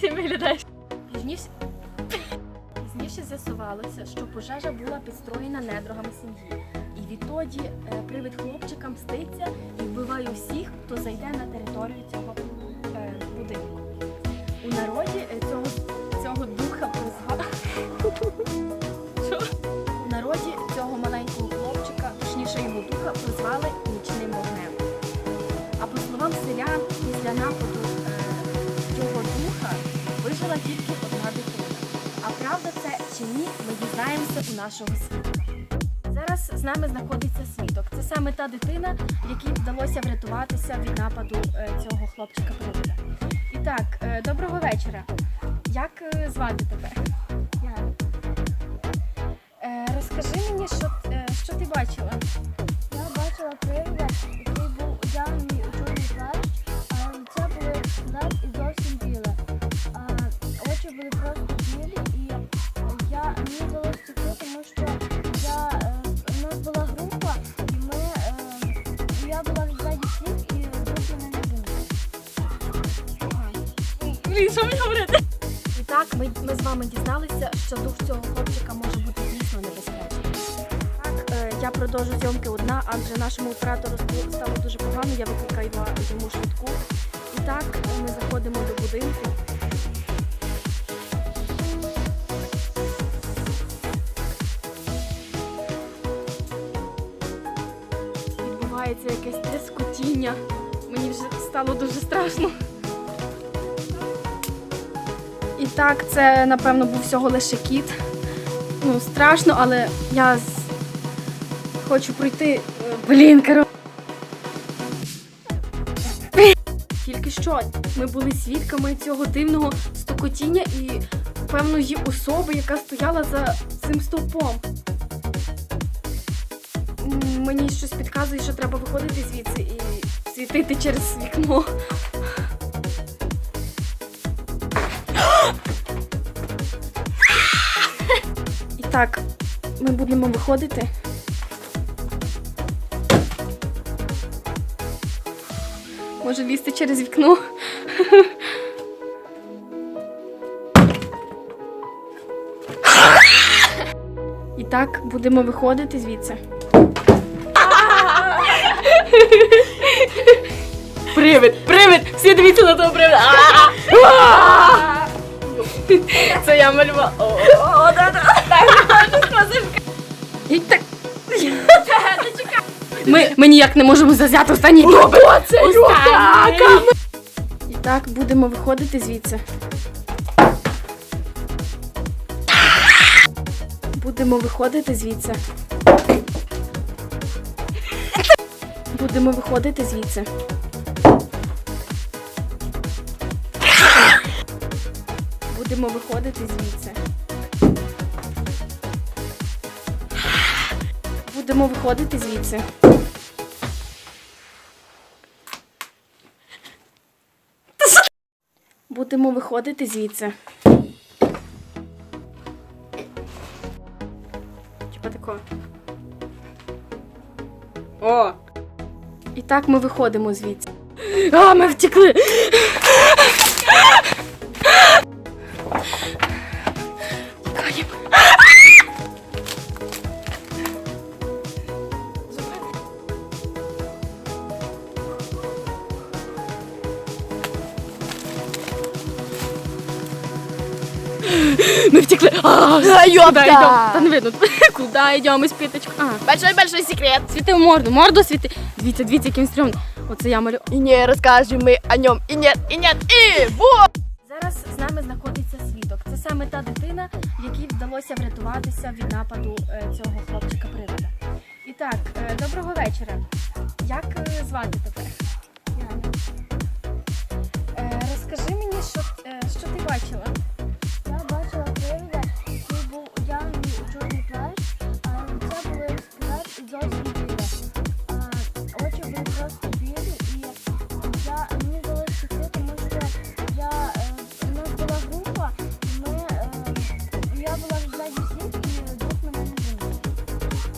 Ти виглядаєш. Пізніше, пізніше з'ясувалося, що пожежа була підстроєна недругами сім'ї. І відтоді е, привид хлопчика мститься і вбиває всіх, хто зайде на територію цього е, будинку. У народі е, цього, цього духа прозвали. У народі цього маленького хлопчика, точніше його духа, прозвали нічним вогнем. А по словам селян, після нападу вижила тільки одна дитина. А правда це чи ні, ми дізнаємося у нашого свідка. Зараз з нами знаходиться свідок. Це саме та дитина, якій вдалося врятуватися від нападу е, цього хлопчика привида. І так, е, доброго вечора. Як е, звати тебе? Я. Розкажи мені, що, що ти бачила Блін, що мені говорити? І так, ми, ми з вами дізналися, що дух цього хлопчика може бути дійсно небезпечним. Так, е, я продовжу зйомки одна, адже нашому оператору стало- стало дуже погано, я викликаю йому швидку. І так, ми заходимо до будинку. Відбувається якесь дискутіння. Мені вже стало дуже страшно. Так, це напевно був всього лише кіт. Ну, страшно, але я з... хочу пройти. е, Блін, коро... Тільки що ми були свідками цього дивного стукотіння і певної особи, яка стояла за цим стовпом. Мені щось підказує, що треба виходити звідси і світити через вікно. Так, ми будемо виходити. Може лізти через вікно. І так, будемо виходити звідси. Привид, привид! Всі дивіться на того привида. Це я малювала. Ми, ми ніяк не можемо зазяти останній добре. Це Останній. І так, будемо виходити звідси. Будемо виходити звідси. Будемо виходити звідси. Будемо виходити звідси. Будемо виходити звідси. Будемо виходити звідси. Типа такого. О! І так ми виходимо звідси. А, ми втекли! Ми втекли. А, Куда? Та не видно. Куда йдемо із піточку? А. Большой-большой секрет. Світи в морду, морду світи. Дивіться, дивіться, яким стрьомно. Оце я малю. І не розкажемо ми о ньому. І нет, і нет, і во! Зараз з нами знаходиться свідок. Це саме та дитина, якій вдалося врятуватися від нападу е, цього хлопчика-природа. І так, е, доброго вечора. Як е, звати тебе? Е, Розкажи мені, що, е, що ти бачила.